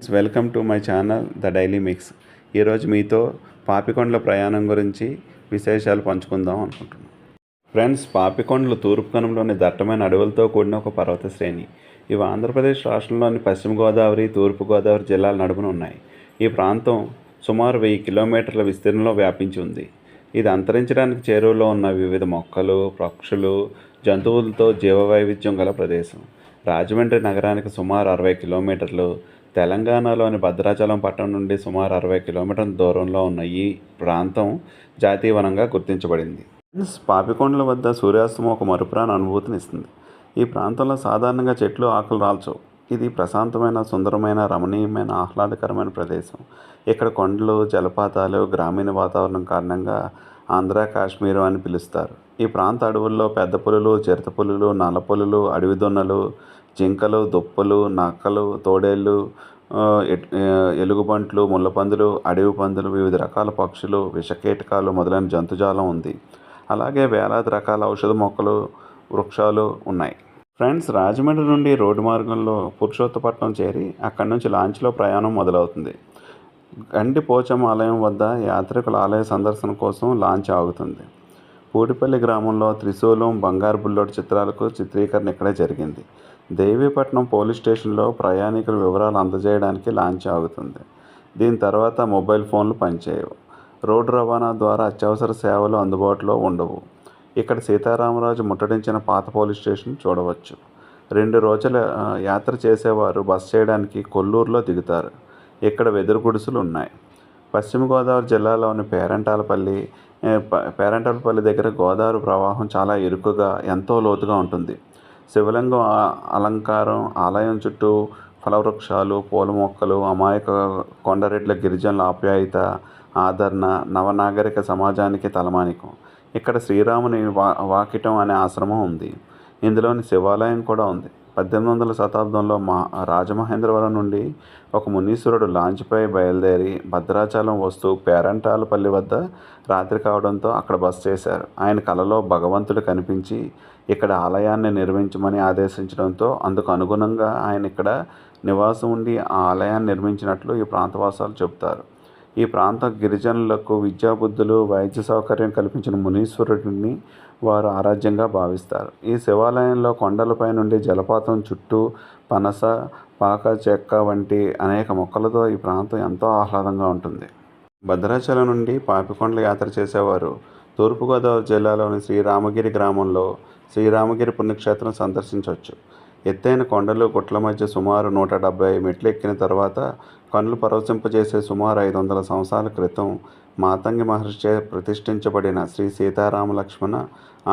Welcome to my channel the daily mix ఈరోజు మీతో పాపికొండల ప్రయాణం గురించి విశేషాలు పంచుకుందాం అనుకుంటున్నాను ఫ్రెండ్స్ పాపికొండలు తూర్పు దట్టమైన అడవులతో కూడిన ఒక పర్వత శ్రేణి. ఇవి ఆంధ్రప్రదేశ్ రాష్ట్రంలోని పశ్చిమ గోదావరి తూర్పు గోదావరి జిల్లాల నడుమున ఉన్నాయి. ఈ ప్రాంతం సుమారు వెయ్యి కిలోమీటర్ల విస్తీర్ణంలో వ్యాపించి ఉంది. ఇది అంతరించడానికి చేరువలో ఉన్న వివిధ మొక్కలు పక్షులు జంతువులతో జీవవైవిధ్యం గల ప్రదేశం. రాజమండ్రి నగరానికి సుమారు అరవై కిలోమీటర్లు. తెలంగాణలోని భద్రాచలం పట్టణం నుండి సుమారు అరవై కిలోమీటర్ల దూరంలో ఉన్న ఈ ప్రాంతం జాతీయ వనంగా గుర్తించబడింది పాపికొండల వద్ద సూర్యాస్తమం ఒక మరుపురాని అనుభూతిని ఇస్తుంది. ఈ ప్రాంతంలో సాధారణంగా చెట్లు ఆకులు రాల్చవు. ఇది ప్రశాంతమైన సుందరమైన రమణీయమైన ఆహ్లాదకరమైన ప్రదేశం. ఇక్కడ కొండలు జలపాతాలు గ్రామీణ వాతావరణం కారణంగా ఆంధ్ర కాశ్మీరం అని పిలుస్తారు. ఈ ప్రాంత అడవుల్లో పెద్ద పులులు చిరుత పులులు నల్ల పులులు అడవి దున్నలు జింకలు దుప్పులు నక్కలు తోడేళ్ళు ఎలుగుబంట్లు ముళ్ళపందులు అడవి పందులు వివిధ రకాల పక్షులు విషకీటకాలు మొదలైన జంతుజాలం ఉంది. అలాగే వేలాది రకాల ఔషధ మొక్కలు వృక్షాలు ఉన్నాయి. ఫ్రెండ్స్ రాజమండ్రి నుండి రోడ్డు మార్గంలో పురుషోత్తపట్నం చేరి అక్కడి నుంచి లాంచ్లో ప్రయాణం మొదలవుతుంది. గండి పోచమ్మ ఆలయం వద్ద యాత్రికుల ఆలయ సందర్శన కోసం లాంచ్ ఆగుతుంది. పూడిపల్లి గ్రామంలో త్రిశూలం బంగారు బుల్లోడు చిత్రాలకు చిత్రీకరణ ఇక్కడే జరిగింది. దేవీపట్నం పోలీస్ స్టేషన్లో ప్రయాణికుల వివరాలు అందజేయడానికి లాంచ్ ఆగుతుంది. దీని తర్వాత మొబైల్ ఫోన్లు పనిచేయవు. రోడ్డు రవాణా ద్వారా అత్యవసర సేవలు అందుబాటులో ఉండవు. ఇక్కడ సీతారామరాజు ముట్టడించిన పాత పోలీస్ స్టేషన్ చూడవచ్చు. రెండు రోజుల యాత్ర చేసేవారు బస్ చేయడానికి కొల్లూరులో దిగుతారు. ఇక్కడ వెదురు గుడిసెలు ఉన్నాయి. పశ్చిమ గోదావరి జిల్లాలోని పేరంటాలపల్లి పేరంటాలపల్లి దగ్గర గోదావరి ప్రవాహం చాలా ఇరుకుగా ఎంతో లోతుగా ఉంటుంది. శివలింగం అలంకారం ఆలయం చుట్టూ ఫలవృక్షాలు పూల మొక్కలు అమాయక కొండరెడ్ల గిరిజనుల ఆప్యాయత ఆదరణ నవనాగరిక సమాజానికి తలమానికం. ఇక్కడ శ్రీరాముని వా వాకిటం అనే ఆశ్రమం ఉంది. ఇందులోని శివాలయం కూడా ఉంది. పద్దెనిమిది వందల శతాబ్దంలో మా రాజమహేంద్రవరం నుండి ఒక మునీశ్వరుడు లాంచ్పై బయలుదేరి భద్రాచలం వస్తూ పేరంటాలపల్లి వద్ద రాత్రి కావడంతో అక్కడ బస చేశారు. ఆయన కలలో భగవంతుడు కనిపించి ఇక్కడ ఆలయాన్ని నిర్మించమని ఆదేశించడంతో అందుకు అనుగుణంగా ఆయన ఇక్కడ నివాసం ఉండి ఆ ఆలయాన్ని నిర్మించినట్లు ఈ ప్రాంతవాసాలు చెబుతారు. ఈ ప్రాంత గిరిజనులకు విద్యాబుద్ధులు వైద్య సౌకర్యం కల్పించిన మునీశ్వరుడిని వారు ఆరాధ్యంగా భావిస్తారు. ఈ శివాలయంలో కొండలపై నుండి జలపాతం చుట్టూ పనస పాక చెక్క వంటి అనేక మొక్కలతో ఈ ప్రాంతం ఎంతో ఆహ్లాదంగా ఉంటుంది. భద్రాచలం నుండి పాపికొండల యాత్ర చేసేవారు తూర్పుగోదావరి జిల్లాలోని శ్రీరామగిరి గ్రామంలో శ్రీరామగిరి పుణ్యక్షేత్రం సందర్శించవచ్చు. ఎత్తైన కొండలు గుట్ల మధ్య సుమారు నూట డెబ్బై మెట్లు ఎక్కిన తర్వాత కనులు పరవశింపజేసే సుమారు ఐదు వందల సంవత్సరాల క్రితం మాతంగి మహర్షిచే ప్రతిష్ఠించబడిన శ్రీ సీతారామ లక్ష్మణ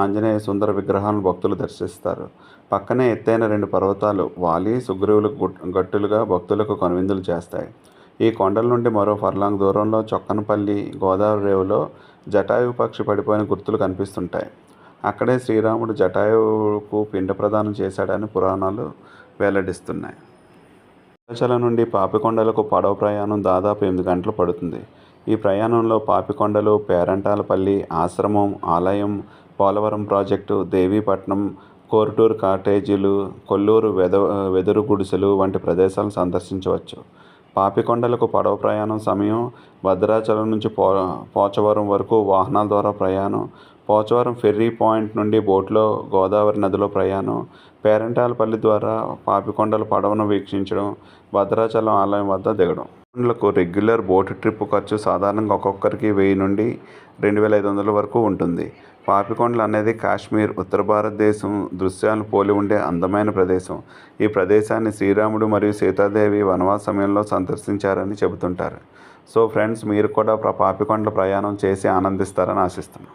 ఆంజనేయ సుందర విగ్రహాలను భక్తులు దర్శిస్తారు. పక్కనే ఎత్తైన రెండు పర్వతాలు వాలి సుగ్రీవులకు గట్టులుగా భక్తులకు కనువిందులు చేస్తాయి. ఈ కొండల నుండి మరో ఫర్లాంగ్ దూరంలో చొక్కనపల్లి గోదావరి రేవులో జటాయు పక్షి పడిపోయిన గుర్తులు కనిపిస్తుంటాయి. అక్కడే శ్రీరాముడు జటాయువుకు పిండ ప్రదానం చేశాడని పురాణాలు వెల్లడిస్తున్నాయి. భద్రాచలం నుండి పాపికొండలకు పడవ ప్రయాణం దాదాపు ఎనిమిది గంటలు పడుతుంది. ఈ ప్రయాణంలో పాపికొండలు పేరంటాలపల్లి ఆశ్రమం ఆలయం పోలవరం ప్రాజెక్టు దేవీపట్నం కోరుటూరు కాటేజీలు కొల్లూరు వెద వెదురు గుడిసెలు వంటి ప్రదేశాలను సందర్శించవచ్చు. పాపికొండలకు పడవ ప్రయాణం సమయం భద్రాచలం నుంచి పో పోచవరం వరకు వాహనాల ద్వారా ప్రయాణం పోచవరం ఫెర్రీ పాయింట్ నుండి బోట్లో గోదావరి నదిలో ప్రయాణం పేరంటాలపల్లి ద్వారా పాపికొండల పడవను వీక్షించడం భద్రాచలం ఆలయం వద్ద దిగడం. రెగ్యులర్ బోటు ట్రిప్ ఖర్చు సాధారణంగా ఒక్కొక్కరికి వెయ్యి నుండి రెండు వేల ఐదు వందల వరకు ఉంటుంది. పాపికొండలు అనేది కాశ్మీర్ ఉత్తర భారతదేశం దృశ్యాలను పోలి ఉండే అందమైన ప్రదేశం. ఈ ప్రదేశాన్ని శ్రీరాముడు మరియు సీతాదేవి వనవాస సమయంలో సందర్శించారని చెబుతుంటారు. సో ఫ్రెండ్స్ మీరు కూడా పాపికొండల ప్రయాణం చేసి ఆనందిస్తారని ఆశిస్తున్నాను